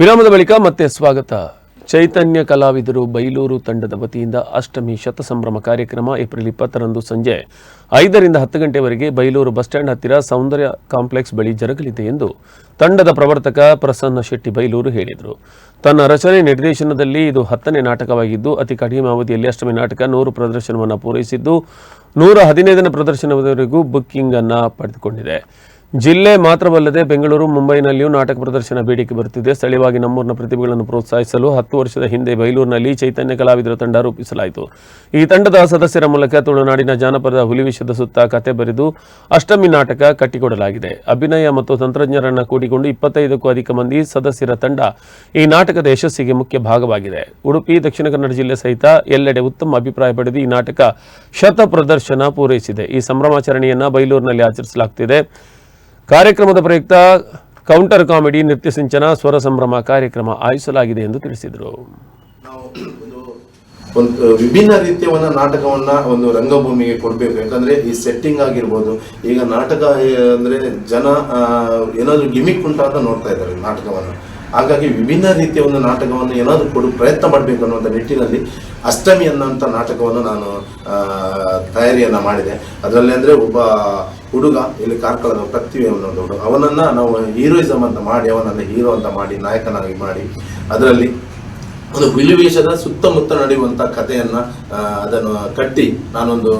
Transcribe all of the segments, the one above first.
ವಿರಾಮದ ಬಳಿಕ ಮತ್ತೆ ಸ್ವಾಗತ. ಚೈತನ್ಯ ಕಲಾವಿದರು ಬೈಲೂರು ತಂಡದ ವತಿಯಿಂದ ಅಷ್ಟಮಿ ಶತಸಂಭ್ರಮ ಕಾರ್ಯಕ್ರಮ ಏಪ್ರಿಲ್ ಇಪ್ಪತ್ತರಂದು ಸಂಜೆ ಐದರಿಂದ ಹತ್ತು ಗಂಟೆವರೆಗೆ ಬೈಲೂರು ಬಸ್ ಸ್ಟ್ಯಾಂಡ್ ಹತ್ತಿರ ಸೌಂದರ್ಯ ಕಾಂಪ್ಲೆಕ್ಸ್ ಬಳಿ ಜರುಗಲಿದೆ ಎಂದು ತಂಡದ ಪ್ರವರ್ತಕ ಪ್ರಸನ್ನ ಶೆಟ್ಟಿ ಬೈಲೂರು ಹೇಳಿದರು. ತನ್ನ ರಚನೆ ನಿರ್ದೇಶನದಲ್ಲಿ ಇದು ಹತ್ತನೇ ನಾಟಕವಾಗಿದ್ದು, ಅತಿ ಕಡಿಮೆ ಅವಧಿಯಲ್ಲಿ ಅಷ್ಟಮಿ ನಾಟಕ ನೂರು ಪ್ರದರ್ಶನವನ್ನು ಪೂರೈಸಿದ್ದು, ನೂರ ಹದಿನೈದನೇ ಪ್ರದರ್ಶನದವರೆಗೂ ಬುಕ್ಕಿಂಗ್ ಅನ್ನು ಪಡೆದುಕೊಂಡಿದೆ. ಜಿಲ್ಲೆ ಮಾತ್ರವಲ್ಲದೆ ಬೆಂಗಳೂರು, ಮುಂಬೈನಲ್ಲಿಯೂ ನಾಟಕ ಪ್ರದರ್ಶನ ಬೇಡಿಕೆ ಬರುತ್ತಿದೆ. ಸ್ಥಳೀಯವಾಗಿ ನಮ್ಮೂರಿನ ಪ್ರತಿಭೆಗಳನ್ನು ಪ್ರೋತ್ಸಾಹಿಸಲು ಹತ್ತು ವರ್ಷದ ಹಿಂದೆ ಬೈಲೂರಿನಲ್ಲಿ ಚೈತನ್ಯ ಕಲಾವಿದರ ತಂಡ ರೂಪಿಸಲಾಯಿತು. ಈ ತಂಡದ ಸದಸ್ಯರ ಮೂಲಕ ತುಳುನಾಡಿನ ಜಾನಪದ ಹುಲಿವಿಷದ ಸುತ್ತ ಕತೆ ಬರೆದು ಅಷ್ಟಮಿ ನಾಟಕ ಕಟ್ಟಿಕೊಡಲಾಗಿದೆ. ಅಭಿನಯ ಮತ್ತು ತಂತ್ರಜ್ಞರನ್ನ ಕೂಡಿಕೊಂಡು ಇಪ್ಪತ್ತೈದಕ್ಕೂ ಅಧಿಕ ಮಂದಿ ಸದಸ್ಯರ ತಂಡ ಈ ನಾಟಕದ ಯಶಸ್ಸಿಗೆ ಮುಖ್ಯ ಭಾಗವಾಗಿದೆ. ಉಡುಪಿ, ದಕ್ಷಿಣ ಕನ್ನಡ ಜಿಲ್ಲೆ ಸಹಿತ ಎಲ್ಲೆಡೆ ಉತ್ತಮ ಅಭಿಪ್ರಾಯ ಪಡೆದು ಈ ನಾಟಕ ಶತ ಪ್ರದರ್ಶನ ಪೂರೈಸಿದೆ. ಈ ಸಂಭ್ರಮಾಚರಣೆಯನ್ನು ಬೈಲೂರಿನಲ್ಲಿ ಆಚರಿಸಲಾಗುತ್ತಿದೆ ಕಾರ್ಯಕ್ರಮದ ಪ್ರಯುಕ್ತ ಕೌಂಟರ್ ಕಾಮಿಡಿ, ನೃತ್ಯ ಸಿಂಚನ, ಸ್ವರ ಸಂಭ್ರಮ ಕಾರ್ಯಕ್ರಮ ಆಯೋಜಿಸಲಾಗಿದೆ ಎಂದು ತಿಳಿಸಿದರು. ಒಂದು ವಿಭಿನ್ನ ರೀತಿಯ ಒಂದು ನಾಟಕವನ್ನ ಒಂದು ರಂಗಭೂಮಿಗೆ ಕೊಡಬೇಕು. ಯಾಕಂದ್ರೆ ಈ ಸೆಟ್ಟಿಂಗ್ ಆಗಿರ್ಬೋದು, ಈಗ ನಾಟಕ ಅಂದ್ರೆ ಜನ ಏನಾದ್ರು ಗಿಮಿಕ್ ಉಂಟಾದ ನೋಡ್ತಾ ಇದ್ದಾರೆ ನಾಟಕವನ್ನು. ಹಾಗಾಗಿ ವಿಭಿನ್ನ ರೀತಿಯ ಒಂದು ನಾಟಕವನ್ನು ಏನಾದರೂ ಕೊಡು ಪ್ರಯತ್ನ ಮಾಡಬೇಕು ಅನ್ನುವಂಥ ನಿಟ್ಟಿನಲ್ಲಿ ಅಷ್ಟಮಿ ಅನ್ನೋಂಥ ನಾಟಕವನ್ನು ನಾನು ತಯಾರಿಯನ್ನು ಮಾಡಿದೆ. ಅದರಲ್ಲಿ ಅಂದರೆ ಒಬ್ಬ ಹುಡುಗ, ಇಲ್ಲಿ ಕಾರ್ಕಳದ ಪ್ರತಿಭೆ ಅನ್ನೋದು ಅವನನ್ನ ನಾವು ಹೀರೋಯಿಸಮ್ ಅಂತ ಮಾಡಿ, ಅವನನ್ನು ಹೀರೋ ಅಂತ ಮಾಡಿ, ನಾಯಕನಾಗಿ ಮಾಡಿ, ಅದರಲ್ಲಿ ಒಂದು ಹುಲಿವೇಷದ ಸುತ್ತಮುತ್ತ ನಡೆಯುವಂಥ ಕಥೆಯನ್ನು ಅದನ್ನು ಕಟ್ಟಿ ನಾನೊಂದು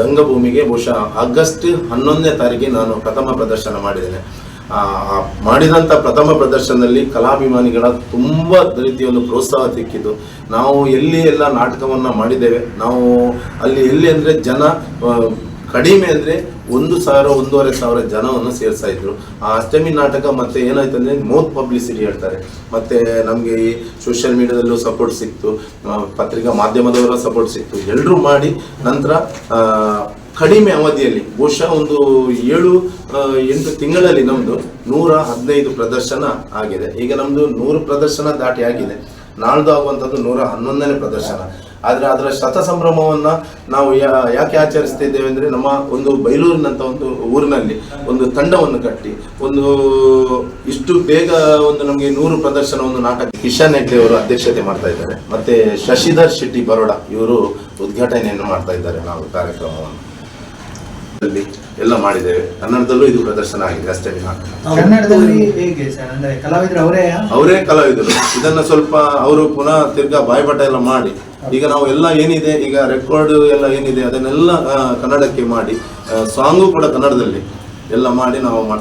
ರಂಗಭೂಮಿಗೆ ಬಹುಶಃ ಆಗಸ್ಟ್ ಹನ್ನೊಂದನೇ ತಾರೀಕಿಗೆ ನಾನು ಪ್ರಥಮ ಪ್ರದರ್ಶನ ಮಾಡಿದ್ದೇನೆ. ಮಾಡಿದಂತ ಪ್ರಥಮ ಪ್ರದರ್ಶನದಲ್ಲಿ ಕಲಾಭಿಮಾನಿಗಳ ತುಂಬ ರೀತಿಯ ಪ್ರೋತ್ಸಾಹ ಸಿಕ್ಕಿದ್ದು. ನಾವು ಎಲ್ಲಿ ಎಲ್ಲ ನಾಟಕವನ್ನು ಮಾಡಿದ್ದೇವೆ, ನಾವು ಅಲ್ಲಿ ಎಲ್ಲಿ ಅಂದರೆ ಜನ ಕಡಿಮೆ ಅಂದರೆ ಒಂದು ಸಾವಿರ, ಒಂದೂವರೆ ಸಾವಿರ ಜನವನ್ನು ಸೇರಿಸ್ತಾ ಇದ್ರು. ಆ ಅಷ್ಟಮಿ ನಾಟಕ ಮತ್ತೆ ಏನಾಯ್ತು ಅಂದ್ರೆ ಮೌತ್ ಪಬ್ಲಿಸಿಟಿ ಹೇಳ್ತಾರೆ. ಮತ್ತೆ ನಮಗೆ ಈ ಸೋಷಿಯಲ್ ಮೀಡಿಯಾದಲ್ಲೂ ಸಪೋರ್ಟ್ ಸಿಕ್ತು ಪತ್ರಿಕಾ ಮಾಧ್ಯಮದವರ ಸಪೋರ್ಟ್ ಸಿಕ್ತು. ಎಲ್ಲರೂ ಮಾಡಿ ನಂತರ ಕಡಿಮೆ ಅವಧಿಯಲ್ಲಿ, ಬಹುಶಃ ಒಂದು ಏಳು ಎಂಟು ತಿಂಗಳಲ್ಲಿ ನಮ್ದು ನೂರ ಹದಿನೈದು ಪ್ರದರ್ಶನ ಆಗಿದೆ. ಈಗ ನಮ್ದು ನೂರು ಪ್ರದರ್ಶನ ದಾಟಿ ಆಗಿದೆ. ನಾಳ್ದು ಆಗುವಂಥದ್ದು ನೂರ ಹನ್ನೊಂದನೇ ಪ್ರದರ್ಶನ. ಆದ್ರೆ ಅದರ ಶತ ಸಂಭ್ರಮವನ್ನ ನಾವು ಯಾಕೆ ಆಚರಿಸ್ತಿದ್ದೇವೆ ಅಂದ್ರೆ ನಮ್ಮ ಒಂದು ಬೈಲೂರಿನಂತ ಒಂದು ಊರಿನಲ್ಲಿ ಒಂದು ತಂಡವನ್ನು ಕಟ್ಟಿ, ಒಂದು ಇಷ್ಟು ಬೇಗ ಒಂದು ನಮಗೆ ನೂರು ಪ್ರದರ್ಶನ ಒಂದು ನಾಟಕ ಕಿಶನ್ ಹೆಗ್ಡೆ ಅವರು ಅಧ್ಯಕ್ಷತೆ ಮಾಡ್ತಾ ಇದ್ದಾರೆ. ಮತ್ತೆ ಶಶಿಧರ್ ಶೆಟ್ಟಿ ಬರೋಡ ಇವರು ಉದ್ಘಾಟನೆಯನ್ನು ಮಾಡ್ತಾ ಇದ್ದಾರೆ ನಾವು ಕಾರ್ಯಕ್ರಮವನ್ನು. ಅಲ್ಲಿ ಎಲ್ಲ ಮಾಡಿದ್ದೇವೆ. ಕನ್ನಡದಲ್ಲೂ ಇದು ಪ್ರದರ್ಶನ ಆಗಿದೆ ಅಷ್ಟೇ ದಿನ ಕನ್ನಡದಲ್ಲಿ ಹೇಗೆ ಸರ್? ಅಂದ್ರೆ ಕಲಾವಿದರು ಅವರೇ? ಅವರೇ ಕಲಾವಿದರು. ಇದನ್ನ ಸ್ವಲ್ಪ ಅವರು ಪುನಃ ತಿರ್ಗಾ ಬಾಯ್ಪಾಠ ಎಲ್ಲ ಮಾಡಿ. ಈಗ ನಾವು ಎಲ್ಲ ಏನಿದೆ ಈಗ ರೆಕಾರ್ಡ್ ಎಲ್ಲ ಏನಿದೆ ಅದನ್ನೆಲ್ಲ ಆ, ಕನ್ನಡಕ್ಕೆ ಮಾಡಿ. ಸಾಂಗು ಕೂಡ ಕನ್ನಡದಲ್ಲಿ ಎಲ್ಲ ಮಾಡಿ ನಾವು